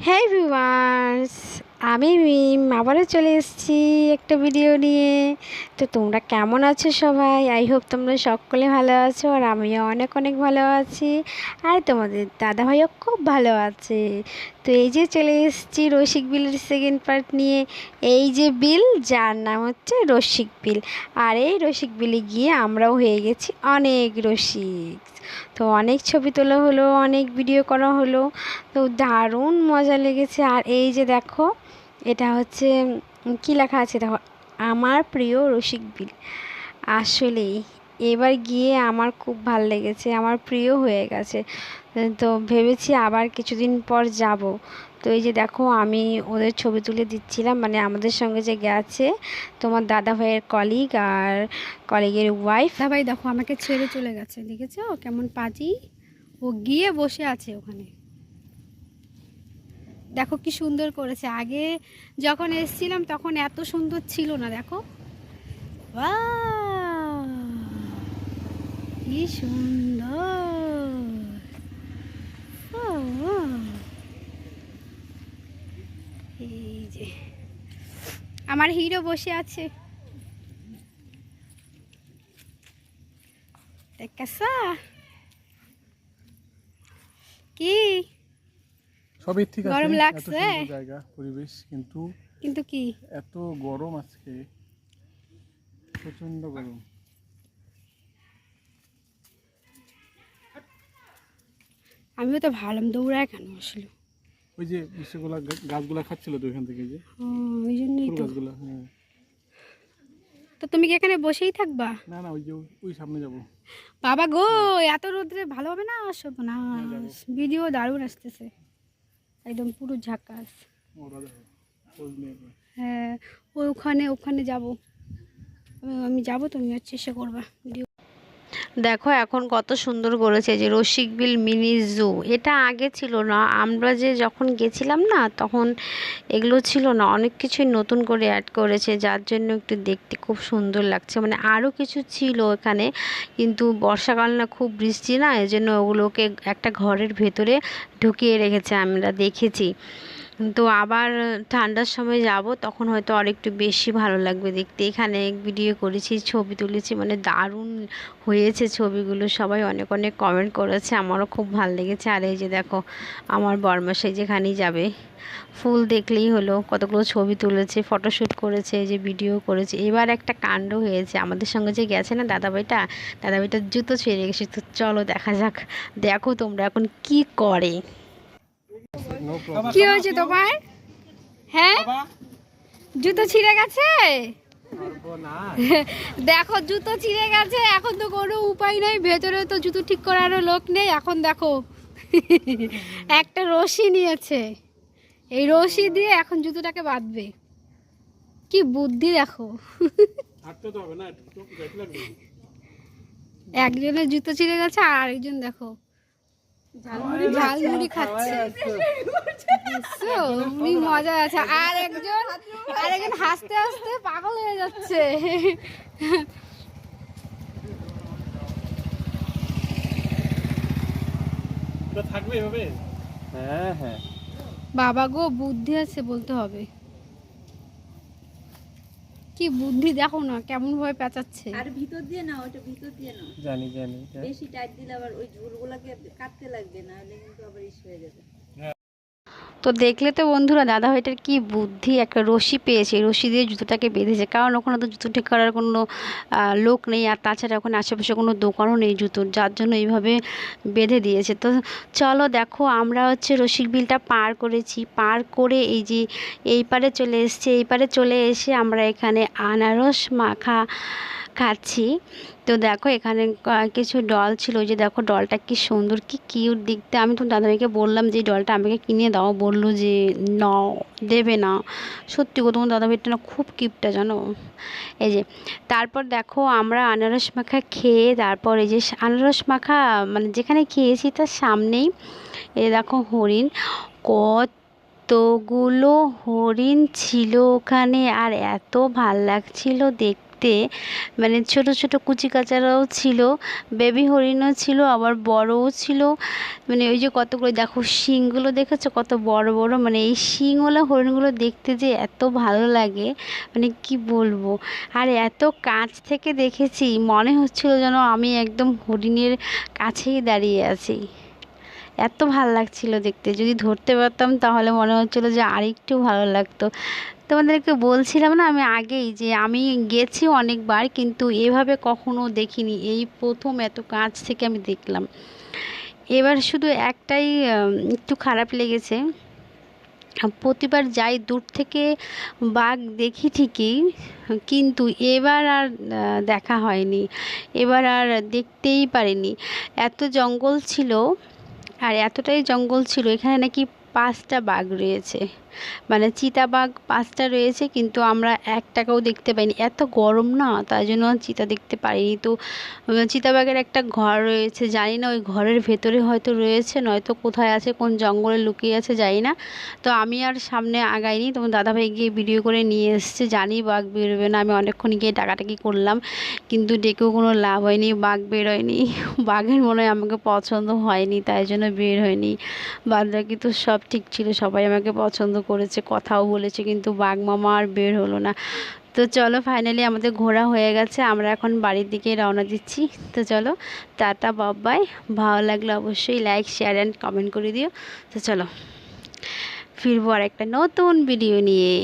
হ্যাঁ ভিউয়ার্স আমি মিম আবারও চলে এসেছি একটা ভিডিও নিয়ে। তো তোমরা কেমন আছো সবাই? আই হোপ তোমরা সকলে ভালো আছো আর আমিও অনেক অনেক ভালো আছি। আর তোমাদের দাদাভাইও খুব ভালো আছে। তো এই যে চলে এসেছি রসিক বিলের সেকেন্ড পার্ট নিয়ে। এই যে বিল, যার নাম হচ্ছে রসিক বিল। আর এই রসিক বিলে গিয়ে আমরাও হয়ে গেছি অনেক রসিক। তো অনেক ছবি তোলা হলো, অনেক ভিডিও করা হলো। তো দারুণ মজা লেগেছে। আর এই যে দেখো এটা হচ্ছে কি লেখা আছে দেখো? আমার প্রিয় রসিক বিল। আসলেই, এবার গিয়ে আমার খুব ভালো লেগেছে, আমার প্রিয় হয়ে গেছে। তো ভেবেছি আবার কিছুদিন পর যাব। তো এই যে দেখো, আমি ওদের ছবি তুলে দিচ্ছিলাম মানে আমাদের সঙ্গে যে গেছে তোমার দাদা ভাইয়ের কলিগ আর কলিগের ওয়াইফ দাদা ভাই দেখো, আমাকে ছেড়ে চলে গেছে, দেখেছ? কেমন পাজি? ও গিয়ে বসে আছে ওখানে। দেখো কি সুন্দর করেছে। আগে যখন এসছিলাম তখন এত সুন্দর ছিল না, দেখো! কি সুন্দর। এই যে। আমার হিরো বসে আছে। কি? সবই ঠিক আছে গরম লাগছে? জায়গা পরিবেশ কিন্তু কিন্তু কি? এত গরম আজকে প্রচণ্ড গরম। আমিও তো ভাবলাম দৌড়ায় কেন আসলো? ওই যে বিষয়গুলা গাছগুলা খাচ্ছিল তো ওইখান থেকে যে। ওই জন্যই তো। গাছগুলা হ্যাঁ। তো তুমি কি এখানে বসেই থাকবা? না না ওই যে ওই- ওই সামনে যাব। বাবা গো এত রোদ্রে ভালো হবে না? আসব না ভিডিও দারুণ আসতেছে। একদম পুরো ঝাকাস। হ্যাঁ ওই ওখানে ওখানে যাব। আমি যাব তুমি আর চেষ্টা করবা। ভিডিও দেখো এখন কত সুন্দর করেছে যে রসিকবিল মিনি জু এটা আগে ছিল না, আমরা যে যখন গেছিলাম না, তখন এগুলো ছিল না। অনেক কিছুই নতুন করে অ্যাড করেছে, যার জন্য একটু দেখতে খুব সুন্দর লাগছে। মানে আরও কিছু ছিল এখানে কিন্তু বর্ষাকাল না খুব বৃষ্টি না এই জন্য ওগুলোকে একটা ঘরের ভেতরে ঢুকিয়ে রেখেছে, আমরা দেখেছি। তো আবার ঠান্ডার সময় যাব, তখন হয়তো আর একটু বেশি ভালো লাগবে দেখতে। এখানে ভিডিও করেছি, ছবি তুলেছি মানে দারুণ হয়েছে ছবিগুলো। সবাই অনেক অনেক কমেন্ট করেছে, আমারও খুব ভালো লেগেছে। আর এই যে দেখো, আমার বরমাসাই যেখানেই যাবে, ফুল দেখলেই হলো, কতগুলো ছবি তুলেছে ফটোশ্যুট করেছে, এই যে ভিডিও করেছে। এবার একটা কাণ্ড হয়েছে, আমাদের সঙ্গে যে গেছে না দাদাভাইটা, দাদাভাইটার জুতো ছেড়ে গেছে, তো চলো দেখা যাক। দেখো তোমরা এখন কি করে. কি হয়েছে তোমার? হ্যাঁ? জুতো ছিঁড়ে গেছে? দেখো, জুতো ছিঁড়ে গেছে, এখন তো কোনো উপায় নেই ভেতরে তো জুতো ঠিক করারও লোক নেই, এখন দেখো, একটা রশি নিয়েছে। এই রশি দিয়ে এখন জুতোটাকে বাঁধবে। কি বুদ্ধি দেখো। একজনের জুতো ছিঁড়ে গেছে আর একজন দেখো ঝালমুড়ি খাচ্ছে? উনি মজা আছে। আর একজন আর একজন হাসতে হাসতে পাগল হয়ে যাচ্ছে। থাকবে হ্যাঁ হ্যাঁ। বাবা গো বুদ্ধি আছে বলতে হবে। কি বুদ্ধি দেখো না কেমন ভাবে পেঁচাচ্ছে। আর ভিতর দিয়ে না ওটা ভিতর দিয়ে না জানি জানি বেশি টাইট দিলে আবার ওই ঝুলগুলোকে কাটতে লাগবে না হলে কিন্তু আবার ইস হয়ে যাবে। তো দেখলে তো বন্ধুরা দাদা ভাইটার কি বুদ্ধি, একটা রশি পেয়েছে রশি দিয়ে জুতোটাকে বেঁধেছে। কারণ ওখানে তো জুতো ঠিক করার কোনো লোক নেই, আর তাছাড়া ওখানে আশেপাশে কোনো দোকানও নেই জুতোর, যার জন্য এইভাবে বেঁধে দিয়েছে। তো চলো দেখো, আমরা হচ্ছে রসিক বিলটা পার করেছি। পার করে এই যে এই পারে চলে এসেছি, এই পারে চলে এসে আমরা এখানে আনারস মাখা খাচ্ছি। তো দেখো, এখানে কিছু ডল ছিল। ওই যে দেখো, ডলটা কি সুন্দর, কি কিউট দেখতে। আমি তো দাদাভাইকে বললাম যে ডলটা আমাকে কিনে দাও। বলল যে, ন, দেবে না। সত্যি তোমার দাদাভাইটা না খুব কিপটা জানো? এই যে, তারপর দেখো, আমরা আনারস মাখা খেয়ে, তারপর এই যে, আনারস মাখা মানে যেখানে খেয়েছি তার সামনেই এ দেখো, হরিণ। কতগুলো হরিণ ছিল ওখানে, আর এত ভালো লাগছিল দেখতে। দেখতে মানে ছোট ছোট কুচি কাচারাও ছিল বেবি হরিণও ছিল, আবার বড়ও ছিল। মানে ওই যে কতগুলো, দেখো শিংগুলো দেখেছ? কত বড় বড় মানে এই শিংওয়ালা হরিণগুলো দেখতে যে এত ভালো লাগে মানে কি বলব? আর এত কাছ থেকে দেখেছি, মনে হচ্ছিল যেন আমি একদম হরিণের কাছেই দাঁড়িয়ে আছি। এত ভালো লাগছিল দেখতে, যদি ধরতে পারতাম তাহলে মনে হচ্ছিল যে আরেকটু ভালো লাগতো। তোমাদেরকে বলছিলাম না, আমি আগেই যে আমি গেছি অনেকবার, কিন্তু এভাবে কখনো দেখিনি। এই প্রথম এত কাছ থেকে আমি দেখলাম। এবার শুধু একটাই একটু খারাপ লেগেছে। প্রতিবার যাই দূর থেকে বাঘ দেখি ঠিকই, কিন্তু এবার আর দেখা হয়নি। এবার আর দেখতেই পারিনি। এত জঙ্গল ছিল, আর এতটাই জঙ্গল ছিল, এখানে নাকি পাঁচটা বাঘ রয়েছে। মানে চিতাবাঘ পাঁচটা রয়েছে, কিন্তু আমরা একটাকেও দেখতে পাইনি। এত গরম না তাই জন্য চিতা দেখতে পাইনি তো চিতাবাঘের একটা ঘর রয়েছে, জানি না ওই ঘরের ভেতরে হয়তো রয়েছে, নয়তো কোথায় আছে, কোন জঙ্গলে লুকিয়ে আছে, জানি না। তো আমি আর সামনে আগাইনি তোমার দাদাভাই গিয়ে ভিডিও করে নিয়ে এসছে, জানি বাঘ বেরোবে না, আমি অনেকক্ষণ গিয়ে ডাকাটাকি করলাম, কিন্তু ডেকেও কোনো লাভ হয়নি, বাঘ বেরোয়নি। বাঘের মনে হয় আমাকে পছন্দ হয়নি, তাই জন্য বের হয়নি। বাদ বাকি তো সব ঠিক ছিল, সবাই আমাকে পছন্দ করেছে, কথাও বলেছে, কিন্তু বাঘ মামা আর বের হলো না। তো চলো ফাইনালি আমাদের ঘোরা হয়ে গেছে, আমরা এখন বাড়ির দিকে রওনা দিচ্ছি। তো চলো, টাটা বাবাই ভালো লাগল অবশ্যই লাইক শেয়ার অ্যান্ড কমেন্ট করে দিও। তো চলো, ফিরবো আর একটা নতুন ভিডিও নিয়ে।